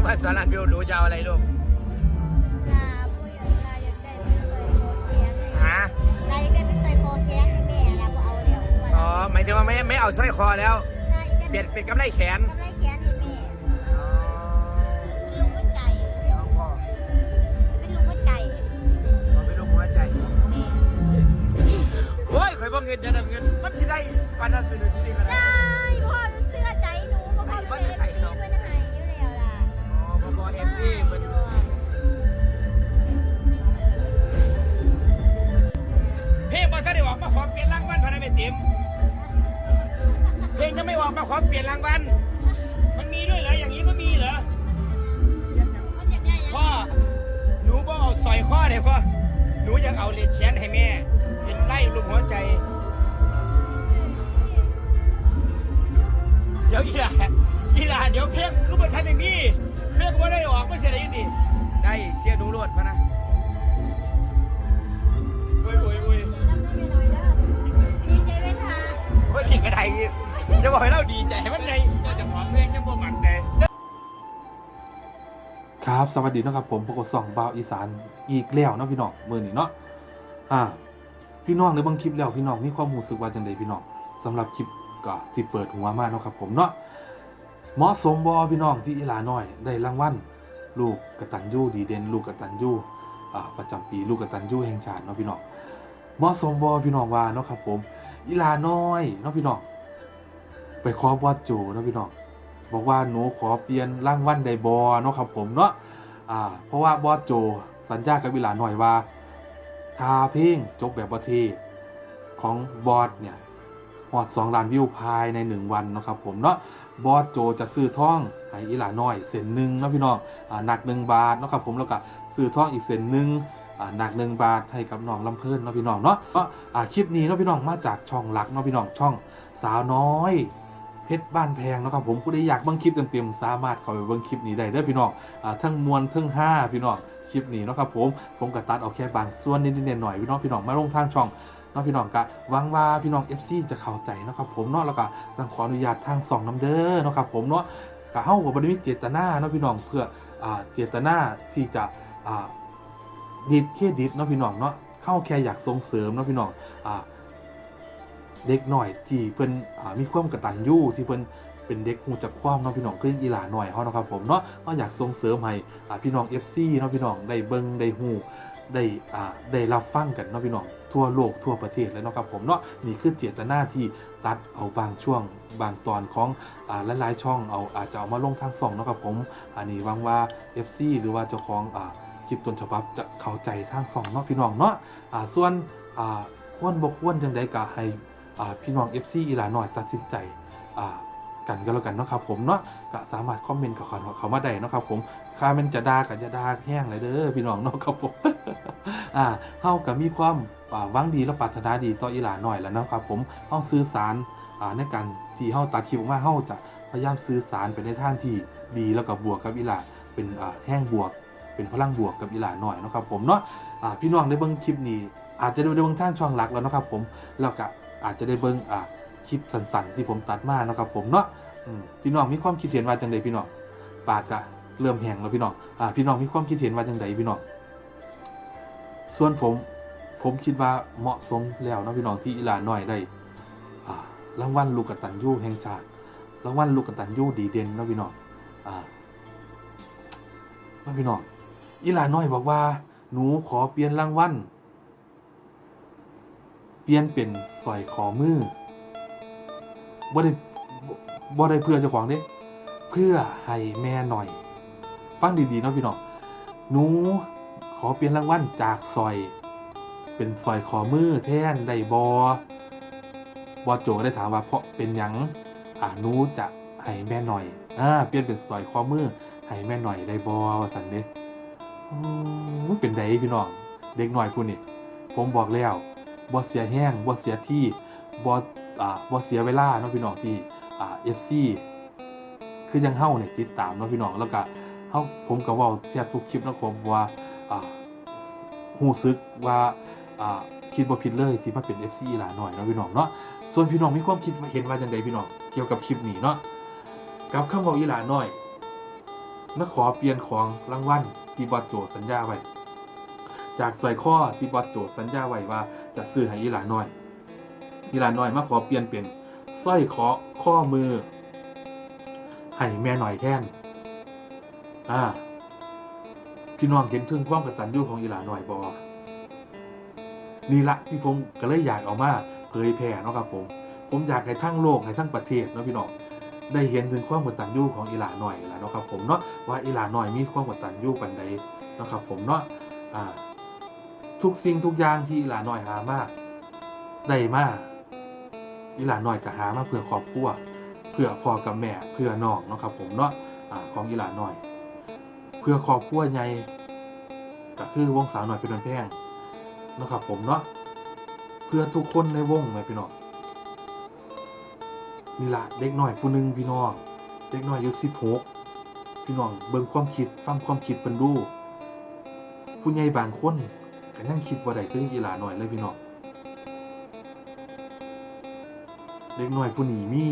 งว่าสอนรามวิวหนูจะเอาอะไรลูกลาผู้อยากลาอยากได้ไปใส่โคเทียงให้ฮะลาอยากได้ไปใส่โคเทียงให้แม่ลาบ่เอาแล้วอ๋อหมายถึงว่าไม่ไม่เอาสร้อยคอแล้วลาอยากได้เปลี่ยนเป็นกำไรแขน กำไรแขนให้แม่อ๋อลุงหัวใจเดี๋ยวพ่อเป็นลุงหัวใจเอาไปลงหัวใจแม่โอ้ยข่อยบ่เงินเดือนละเงินมันสิได้ปานนั้นตื่นดีขนาด แม่ติ๋มเพลงยังไม่ออกมาขอเปลี่ยนรางวัล มันมีด้วยเหรอ อย่างนี้ก็มีเหรอมันอยากได้ยังพ่อ หนูบ่เอาสอยข้อเด้พ่อ หนูอยากเอาเหรียญแชนให้แม่ เป็นไล่ลูกหัวใจ เดี๋ยวอีหลาอีหลาเดี๋ยวเพลงคือบ่ทันได้มีเพลงบ่ได้ออกไม่เสียได้ยินดิได้เสียหนูโลดพะนะ จะบอกให้เราดีใจให้มันไงจะจะขอเพลงจะบ่มันเลยครับ สวัสดีนะครับผมพวกสองบ่าวอีสานอีกแล้วเนาะพี่น้องมือนี้เนาะอ่า พี่น้องในบางคลิปแล้วพี่น้องมีความรู้สึกว่าจังไดพี่น้องสำหรับคลิปก็ที่เปิดหัวมาเนาะครับผมเนาะเหมาะสมบอพี่น้องที่อีหลาน้อยได้รางวัลลูกกตัญญูดีเด่นลูกกตัญญูอ่าประจำปีลูกกตัญญูแห่งชาติเนาะพี่น้องเหมาะสมบอพี่น้องว่าเนาะครับผมอีหลาน้อยเนาะพี่น้อง ไปขอบวัดโจนะพี่น้องบอกว่าหนูขอเปลี่ยนร่างวัลไดบอเนาะครับผมเนาะอ่า เพราะว่าบอสโจ สัญญากับวิลาหน่อยว่าทาเพลงจบแบบประเทศของบอสเนี่ยหอดสองล้านวิวภายในหนึ่งวันนะครับผมเนาะบอสโจจะซื้อท่องให้อีหลาน้อยเส้นหนึ่งนะพี่น้องอหนักหนึ่งบาทนะครับผมแล้วก็ซื้อท่องอีกเส้นหนึ่งหนักหนึ่งบาทให้กับน้องลำเพิ่นนะพี่น้องเนาะเนาะคลิปนี้นะพี่น้องมาจากช่องหลักนะพี่น้องช่องสาวน้อย เพชรบ้านแพงนะครับผมผู้ใดอยากเบิ่งคลิปเต็มๆสามารถเข้าไปเบิ่งคลิปนี้ได้เด้อพี่น้องอ่าทั้งมวลทั้งห้าพี่น้องคลิปนี้นะครับผมผมก็ตัดเอาแค่บางส่วนนิดๆหน่อยๆพี่น้องพี่น้องมาลงทางช่องเนาะพี่น้องก็หวังว่าพี่น้อง FC จะเข้าใจนะครับผมเนาะแล้วก็ต้องขออนุญาตทางสองน้ำเด้อนะครับผมเนาะก็เฮาก็บ่ได้มีเจตนาเนาะพี่น้องเพื่อเจตนาที่จะดีดเครดิตเนาะพี่น้องเนาะเข้าแค่อยากส่งเสริมเนาะพี่น้องอ่า เด็กหน่อยที่เพิ่นมีความกระตัญญูที่เพิ่นเป็นเด็กหูจักความเนาะพี่น้องคืออีหลาหน่อยเขานะครับผมเนาะก็อยากส่งเสริมให้อ่พี่น้อง FC เนาะพี่น้องได้เบิ่งได้ฮู้ได้อ่าได้รับฟังกันเนาะพี่น้องทั่วโลกทั่วประเทศเลยเนาะครับผมเนาะนี่คือเจตนาที่ตัดเอาบางช่วงบางตอนของอ่าหลายๆช่องเอาอาจจะเอามาลงทางส่องเนาะครับผมอันนี้หวังว่า FC หรือว่าเจ้าของอ่าคลิปต้นฉบับจะเข้าใจทางส่องเนาะพี่น้องเนาะอ่าส่วนอ่าควรบ่ควรจังไดก็ให้ พี่น้อง FC อีหลาหน่อยตัดสินใจกันก็แล้วกันนะครับผมเนาะก็สามารถคอมเมนต์กับเขาเขามาได้นะครับผมค่ามันจะด่ากันจะด่าแห้งเลยเด้อพี่น้องเนาะครับผมอ่าเฮากับมีความอ่าหวังดีและปรารถนาดีต่ออีหลาหน่อยแล้วนะครับผมเฮาสื่อสารในการที่เฮาตัดคลิปออกมาเฮาจะพยายามสื่อสารไปในทางที่ดีแล้วก็บวกกับอีหลาเป็นแห้งบวก เป็นพลังบวกกับอีหลาหน่อยนะครับผมเนาะพี่น้องได้เบิ่งคลิปนี้อาจจะได้เบิ่งทางช่องหลักแล้วนะครับผมแล้วก็ อาจจะได้เบิ่งอ่าคลิปสั้นๆที่ผมตัดมานะครับผมเนาะพี่น้องมีความคิดเห็นว่าจังใดพี่น้องปากกะเริ่มแห้งแล้วพี่น้องอ่าพี่น้องมีความคิดเห็นว่าจังใดพี่น้องส่วนผมผมคิดว่าเหมาะสมแล้วนะพี่น้องที่อีหลาน้อยได้อ่ารางวัลลูกกตัญญูแห่งชาติรางวัลลูกกตัญญูดีเด่นนะพี่น้องอ่านะพี่น้องอีหลาน้อยบอกว่า หนูขอเปลี่ยนรางวัล ลี่ยนเป็นสร้อยคอมือบ่ได้บ่ได้เพื่อเจ้าของเด้ เพื่อให้แม่หน่อย ฟังดีๆเนาะพี่น้องหนูขอเปลี่ยนรางวัลจากซอย เป็นซอยขอมือแทนได้บอบอโจได้ถามว่าเพราะเป็นหยังอ่าหนูจะให้แม่หน่อยอ่าเปลี่ยนเป็นซอยขอมือให้แม่หน่อยได้บอว่าสันเด้อืมเป็นไดพี่น้อง เด็กหน่อยคุณนี่ผมบอกแล้ว บอเสียแห้งบอเสียที่บออ่าบอเสียเวลาเนาะพี่น้องที่อ่า FC คือยังเฮ้าเนี่ยติดตามเนาะพี่น้องแล้วก็เฮ้าผมก็เว่าแทบทุกคลิปนะผมว่าอ่าหูซึกว่าอ่าคิดว่ผิดเลยที่มาเป็น FC หลาหน่อยเนาะพี่น้องเนาะส่วนพี่น้องมีความคิดเห็นว่าจังไดพี่น้องเกี่ยวกับคลิปนี้เนาะกับคำบอกอีหลาหน่อยมาขอเปลี่ยนของรางวัลที่บอสโจสัญญาไว้ จากสอยข้อที่บอสโจสัญญาไว้ว่า จะซื้อให้อีหลาน้อยอีหลาน้อยมาขอเปลี่ยนเป็นสร้อยคอข้อมือให้แม่หน่อยแทนอ่าพี่น้องเห็นถึงความกตัญญูของอีหลาน้อยบอนี่ละที่ผมก็เลยอยากเอามาเผยแพร่เนาะครับผม ผมอยากให้ทั้งโลกให้ทั้งประเทศเนาะพี่น้องได้เห็นถึงความกตัญญูของอีหลาหน่อยแล้วเนาะครับผมเนาะว่าอีหลาหน่อยมีความกตัญญูปันใดเนาะครับผมเนาะอ่า ทุกสิ่งทุกอย่างที่อีหลาน่อยหามาได้มาอีหลาน่อยก็หามาเพื่อครอบครัวเพื่อพ่อกับแม่เพื่อน้องเนาะครับผมเนาะอ่าของอีหลาน่อย เพื่อครอบครัวใหญ่ก็คือวงสาวหน่อยเป็นนแพงเนาะครับผมเนาะเพื่อทุกคนในวงเลยพี่น้องนี่ละเด็กหน่อยผู้หนึ่งพี่น้องเด็กหน่อยอายุสิบหกพี่น้องเบิ่งความคิดฟังความคิดเป็นดูผู้ใหญ่บางคน ก็ยังคิดว่าได้คืออีหลาหน่อยเลยพี่น้องเด็กหน่อยผู้นี้มี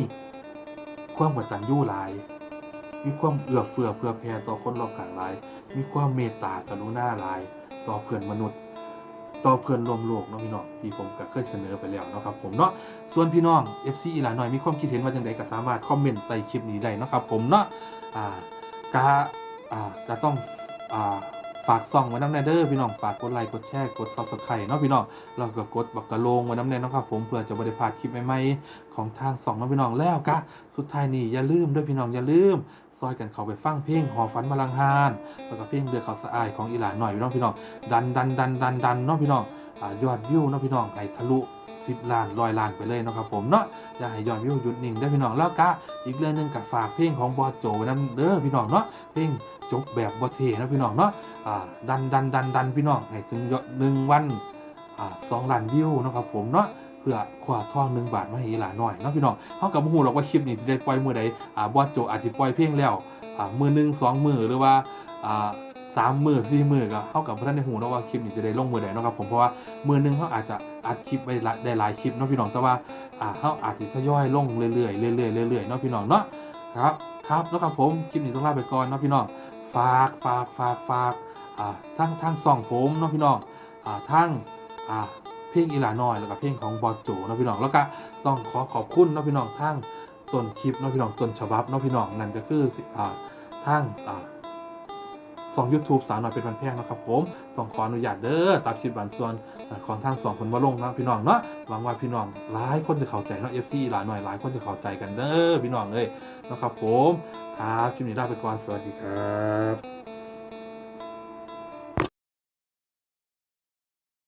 ความกตัญญูหลาย มีความเอื้อเฟื้อเผื่อแผ่ต่อคนรอบข้างหลาย มีความเมตตากรุณาหลาย ต่อเพื่อนมนุษย์ ต่อเพื่อนรวมโลกเนาะพี่น้องที่ผมก็เคยเสนอไปแล้วนะครับผมเนาะส่วนพี่น้อง FC อีหลาหน่อยมีความคิดเห็นว่าจังไดก็สามารถคอมเมนต์ใต้คลิปนี้ได้นะครับผมเนาะอ่ากะอ่าจะต้องอ่า ฝากส่องไว้น้ำแน่เด้อพี่น้องฝากกดไลค์กดแชร์กด Subscribe เนาะพี่น้องแล้วก็กดบักกะโลงไว้น้ำแน่นะครับผมเพื่อจะบ่ได้พาดคลิปใหม่ๆของทางส่องเนาะพี่น้องแล้วกะสุดท้ายนี้อย่าลืมด้วยพี่น้องอย่าลืมซอยกันเข้าไปฟังเพลงหอฝันมาลังฮานแล้วก็เพลงเดือดเขาสะอายของอีหลานหน่อยพี่น้องพี่น้องดันดันดันดันดันเนาะพี่น้องยอดวิวเนาะพี่น้องให้ทะลุสิบล้านร้อยล้านไปเลยนะครับผมเนาะอย่าให้ยอดวิวหยุดนิ่งได้พี่น้องแล้วก็อีกเรื่องหนึงกับฝากเพลงของบอโจไว้นํเด้อพี่น้องเนาะเพลง จบแบบบอเทนะพี่น้องเนาะอ่าดันดันดันดันพี่น้องให้ถึงยอดหนึ่งวันอ่าสองล้านวิวนะครับผมเนาะเพื่อคว้าทองหนึ่งบาทมาให้หลาหน่อยเนาะพี่น้องเขากับหูหรอกว่าคลิปนี้จะได้ปล่อยมือใดอ่าบอสโจอาจจะปล่อยเพลงแล้วอ่ามือหนึ่งสองมือหรือว่าอ่าสามมือสี่มือก็เข้ากับท่านในหูเนาะว่าคลิปนี้จะได้ลงมือใดเนาะครับผมเพราะว่ามือหนึงเขาอาจจะอัดคลิปไปได้หลายคลิปเนาะพี่น้องแต่ว่าอ่าเขาอาจจะทยอยลงเรื่อยๆเรื่อยๆเรื่อยๆเนาะพี่น้องเนาะครับครับแล้วครับผมคลิปนี้ต้องลาไปก่อนเนาะพี่น้อง ฝากฝากฝากฝากทั้งทั้งสองผมเนาะพี่น้องอทั้งเพลงอีหลาน้อยแล้วก็เพลงของบอสโจเนาะพี่น้องแล้วก็ต้องขอขอบคุณเนาะพี่น้องทั้งต้นคลิปเนาะพี่น้องต้นฉบับเนาะพี่น้องนั่นก็คืออทั้ง อ่าสอง YouTube สาวหน่อยเป็นวันแพงนะครับผมต้องขออนุญาตเด้อตามคลิปบานส่วนของทางสองคนมาลงนะพี่น้องเนาะหวังว่าพี่น้องหลายคนจะเข้าใจเนาะ FC หลายหน่อยหลายคนจะเข้าใจกันเด้อพี่น้องเลยนะครับผมครับคลิปนี้ลาไปก่อนสวัสดีครับ